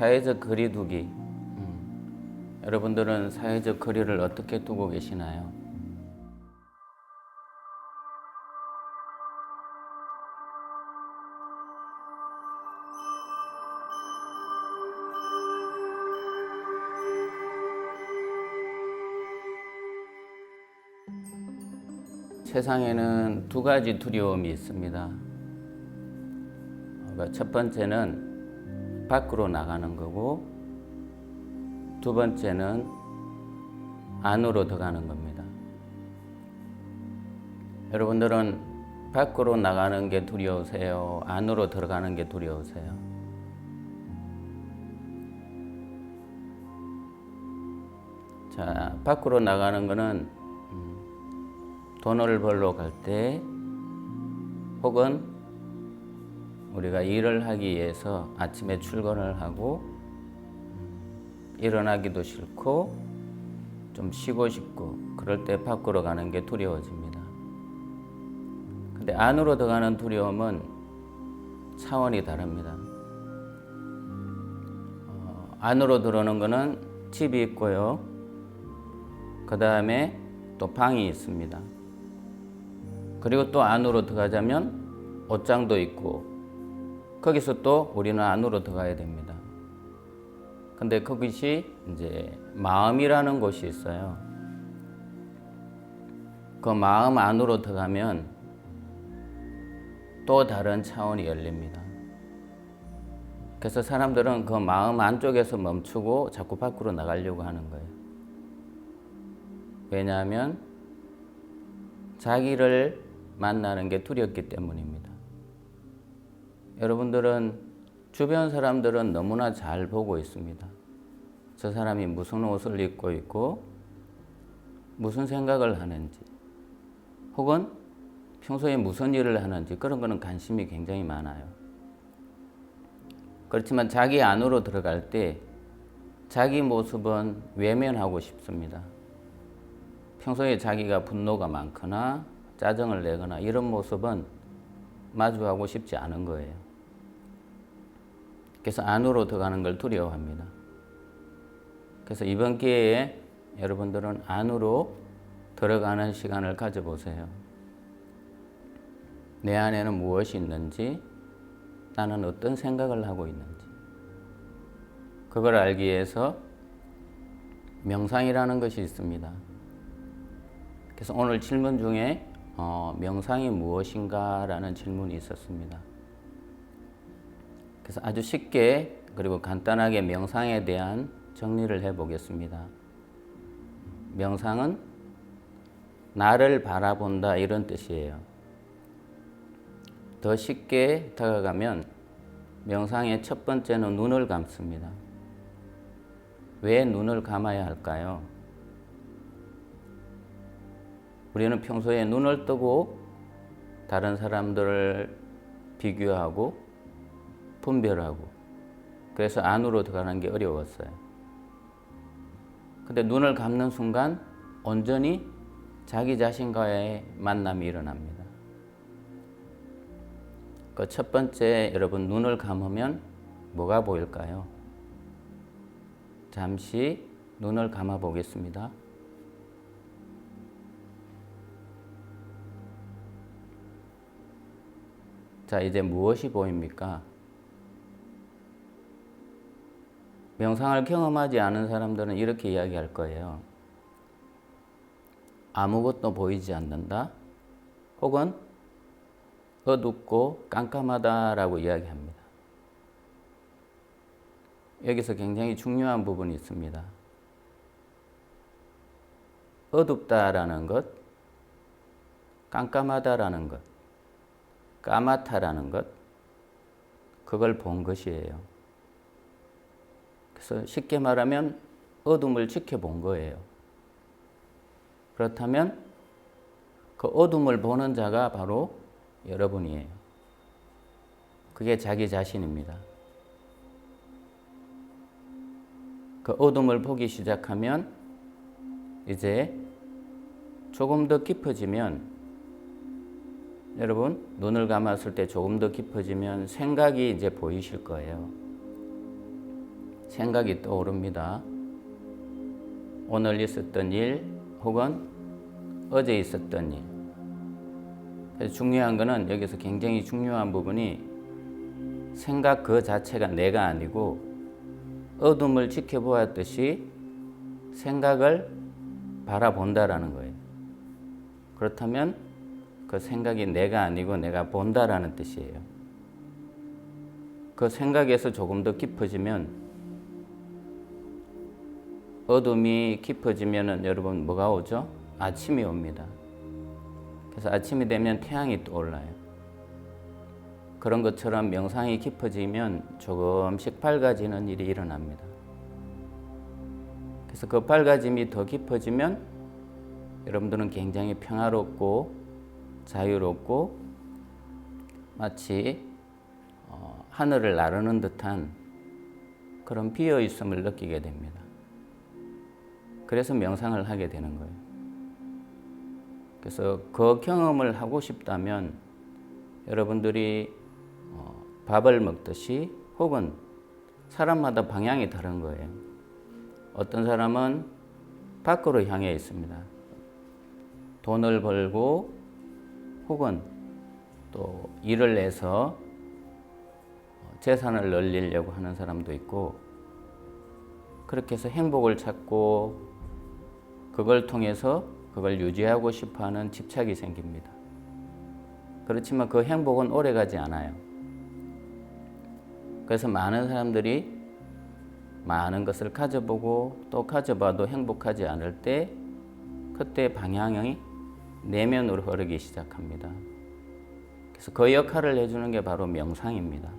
사회적 거리 두기. 음, 여러분들은 사회적 거리를 어떻게 두고 계시나요? 세상에는 두 가지 두려움이 있습니다. 어, 첫 번째는 밖으로 나가는 거고, 두 번째는 안으로 들어가는 겁니다. 여러분들은 밖으로 나가는 게 두려우세요? 안으로 들어가는 게 두려우세요? 자, 밖으로 나가는 거는 돈을 벌러 갈 때 혹은 우리가 일을 하기 위해서 아침에 출근을 하고 일어나기도 싫고 좀 쉬고 싶고 그럴 때 밖으로 가는 게 두려워집니다. 근데 안으로 들어가는 두려움은 차원이 다릅니다. 어, 안으로 들어오는 거는 집이 있고요. 그 다음에 또 방이 있습니다. 그리고 또 안으로 들어가자면 옷장도 있고 거기서 또 우리는 안으로 들어가야 됩니다. 근데 그것이 이제 마음이라는 곳이 있어요. 그 마음 안으로 들어가면 또 다른 차원이 열립니다. 그래서 사람들은 그 마음 안쪽에서 멈추고 자꾸 밖으로 나가려고 하는 거예요. 왜냐하면 자기를 만나는 게 두렵기 때문입니다. 여러분들은 주변 사람들은 너무나 잘 보고 있습니다. 저 사람이 무슨 옷을 입고 있고 무슨 생각을 하는지 혹은 평소에 무슨 일을 하는지 그런 거는 관심이 굉장히 많아요. 그렇지만 자기 안으로 들어갈 때 자기 모습은 외면하고 싶습니다. 평소에 자기가 분노가 많거나 짜증을 내거나 이런 모습은 마주하고 싶지 않은 거예요. 그래서 안으로 들어가는 걸 두려워합니다. 그래서 이번 기회에 여러분들은 안으로 들어가는 시간을 가져보세요. 내 안에는 무엇이 있는지, 나는 어떤 생각을 하고 있는지. 그걸 알기 위해서 명상이라는 것이 있습니다. 그래서 오늘 질문 중에 어, 명상이 무엇인가라는 질문이 있었습니다. 그래서 아주 쉽게 그리고 간단하게 명상에 대한 정리를 해 보겠습니다. 명상은 나를 바라본다 이런 뜻이에요. 더 쉽게 다가가면 명상의 첫 번째는 눈을 감습니다. 왜 눈을 감아야 할까요? 우리는 평소에 눈을 뜨고 다른 사람들을 비교하고 분별하고 그래서 안으로 들어가는 게 어려웠어요. 근데 눈을 감는 순간 온전히 자기 자신과의 만남이 일어납니다. 그 첫 번째 여러분 눈을 감으면 뭐가 보일까요? 잠시 눈을 감아 보겠습니다. 자, 이제 무엇이 보입니까? 명상을 경험하지 않은 사람들은 이렇게 이야기할 거예요. 아무것도 보이지 않는다. 혹은 어둡고 깜깜하다라고 이야기합니다. 여기서 굉장히 중요한 부분이 있습니다. 어둡다라는 것, 깜깜하다라는 것, 까맣다라는 것, 그걸 본 것이에요. 그래서 쉽게 말하면 어둠을 지켜본 거예요. 그렇다면 그 어둠을 보는 자가 바로 여러분이에요. 그게 자기 자신입니다. 그 어둠을 보기 시작하면 이제 조금 더 깊어지면 여러분 눈을 감았을 때 조금 더 깊어지면 생각이 이제 보이실 거예요. 생각이 떠오릅니다. 오늘 있었던 일 혹은 어제 있었던 일. 그래서 중요한 거는 여기서 굉장히 중요한 부분이 생각 그 자체가 내가 아니고 어둠을 지켜보았듯이 생각을 바라본다라는 거예요. 그렇다면 그 생각이 내가 아니고 내가 본다라는 뜻이에요. 그 생각에서 조금 더 깊어지면 어둠이 깊어지면은 여러분 뭐가 오죠? 아침이 옵니다. 그래서 아침이 되면 태양이 떠올라요. 그런 것처럼 명상이 깊어지면 조금씩 밝아지는 일이 일어납니다. 그래서 그 밝아짐이 더 깊어지면 여러분들은 굉장히 평화롭고 자유롭고 마치 어, 하늘을 나르는 듯한 그런 비어 있음을 느끼게 됩니다. 그래서 명상을 하게 되는 거예요. 그래서 그 경험을 하고 싶다면 여러분들이 어, 밥을 먹듯이 혹은 사람마다 방향이 다른 거예요. 어떤 사람은 밖으로 향해 있습니다. 돈을 벌고 혹은 또 일을 내서 재산을 늘리려고 하는 사람도 있고 그렇게 해서 행복을 찾고 그걸 통해서 그걸 유지하고 싶어 하는 집착이 생깁니다. 그렇지만 그 행복은 오래 가지 않아요. 그래서 많은 사람들이 많은 것을 가져보고 또 가져봐도 행복하지 않을 때 그때 방향이 내면으로 흐르기 시작합니다. 그래서 그 역할을 해주는 게 바로 명상입니다.